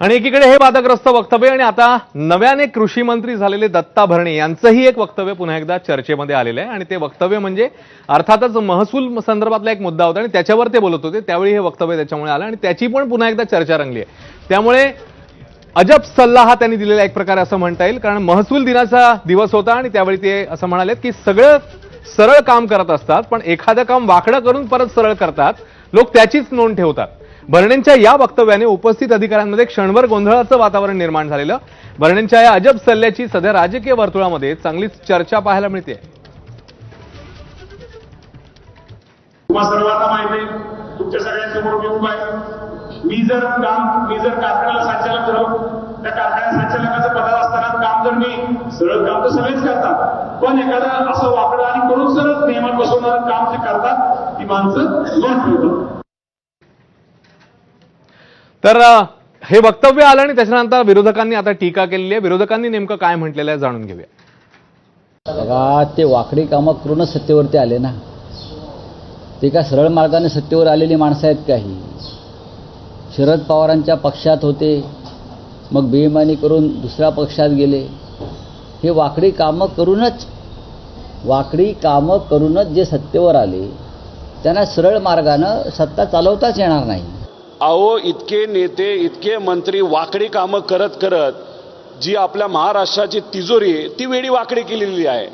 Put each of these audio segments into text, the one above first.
आणि एकीकडे हे वादग्रस्त वक्तव्य आणि आता नव्याने कृषी मंत्री झालेले दत्ता भरणे यांचंही एक वक्तव्य पुन्हा एकदा चर्चेमध्ये आलेलं आहे. आणि ते वक्तव्य म्हणजे अर्थातच महसूल संदर्भातला एक मुद्दा होता आणि त्याच्यावर ते बोलत होते. त्यावेळी हे वक्तव्य त्याच्यामुळे आलं आणि त्याची पण पुन्हा एकदा चर्चा रंगली आहे. त्यामुळे अजब सल्ला हा त्यांनी दिलेला एक प्रकारे असं म्हणता येईल. कारण महसूल दिनाचा दिवस होता आणि त्यावेळी ते असं म्हणाले की सगळं सरळ काम करत असतात पण एखादं काम वाकडं करून परत सरळ करतात. लोक त्याचीच नोंद ठेवतात. भरणेंच्या या वक्तव्याने उपस्थित अधिकाऱ्यांमध्ये क्षणभर गोंधळाचं वातावरण निर्माण झालेलं. भरणेंच्या या अजब सल्ल्याची सध्या राजकीय वर्तुळामध्ये चांगलीच चर्चा पाहायला मिळते. सर्वांना माहिती तुमच्या सगळ्यांसमोर मी उभा आहे. मी जर काम मी जर कारखान्याला संचालक झालो त्या कारखान्या संचालकाचं पदात असताना काम जर मी सरळ काम तर सगळेच करतात. पण एखादा असं वाकडं आणि करून सरळ नियमात बसवणारं काम जे करतात ती माणसं नोंद ठेवतात तर हे वक्तव्य आलं आणि त्याच्यानंतर विरोधकांनी आता टीका केलेली आहे. विरोधकांनी नेमकं काय म्हटलेलं आहे जाणून घेऊया. बघा ते वाकडी कामं करूनच सत्तेवरती आले ना. ते काय सरळ मार्गाने सत्तेवर आलेली माणसं आहेत काही. शरद पवारांच्या पक्षात होते. मग बेईमानी करून दुसऱ्या पक्षात गेले. हे वाकडी कामं करूनच वाकडी कामं करूनच जे सत्तेवर आले त्यांना सरळ मार्गानं सत्ता चालवताच येणार नाही. अहो इतके नेते इतके मंत्री वाकडी कामं करत करत जी आपल्या महाराष्ट्राची तिजोरी आहे ती वेळी वाकडी केलेली आहे.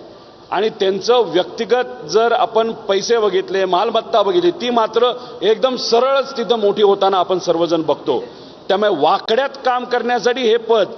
आणि त्यांचं व्यक्तिगत जर आपण पैसे बघितले मालमत्ता बघितली ती मात्र एकदम सरळच तिथं मोठी होताना आपण सर्वजण बघतो. त्यामुळे वाकड्यात काम करण्यासाठी हे पद